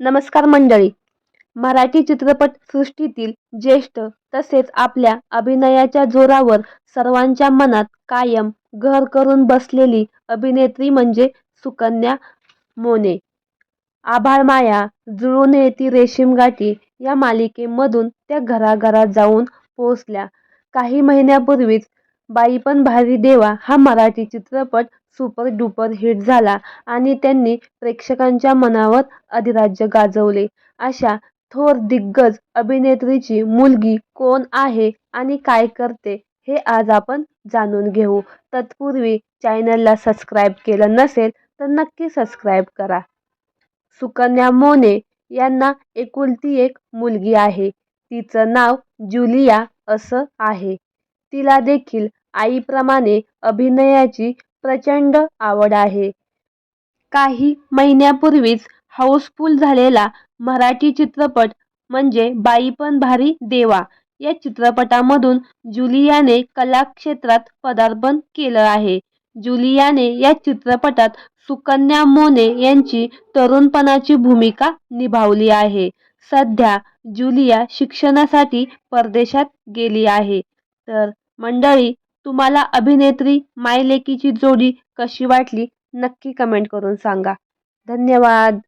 नमस्कार मंडळी मराठी चित्रपटसृष्टीतील ज्येष्ठ तसेच आपल्या अभिनयाच्या जोरावर सर्वांच्या मनात कायम घर करून बसलेली अभिनेत्री म्हणजे सुकन्या मोने. आभाळ माया जुळून येती रेशीम गाठी या मालिकेमधून त्या घराघरात जाऊन पोहोचल्या. काही महिन्यापूर्वीच बाई पण भारी देवा हा मराठी चित्रपट सुपर डुपर हिट झाला आणि त्यांनी प्रेक्षकांच्या मनावर अधिराज्य गाजवले. अशा थोर दिग्गज अभिनेत्रीची मुलगी कोण आहे आणि काय करते हे आज आपण जाणून घेऊ. तत्पूर्वी चॅनलला सबस्क्राईब केलं नसेल तर नक्की सबस्क्राईब करा. सुकन्या मोने यांना एकुलती एक मुलगी आहे. तिचं नाव ज्युलिया असं आहे. तिला देखील आईप्रमाणे अभिनयाची प्रचंड आवड आहे. काही महिन्यांपूर्वीच हाऊसफुल झालेला मराठी चित्रपट म्हणजे बाई पण भारी देवा या चित्रपटामधून जुलियाने कलाक्षेत्रात पदार्पण केलं आहे. जुलियाने या चित्रपटात सुकन्या मोने यांची तरुणपणाची भूमिका निभावली आहे. सध्या जुलिया शिक्षणासाठी परदेशात गेली आहे. तर मंडळी, तुम्हाला अभिनेत्री मायलेकीची जोडी कशी वाटली नक्की कमेंट करून सांगा. धन्यवाद.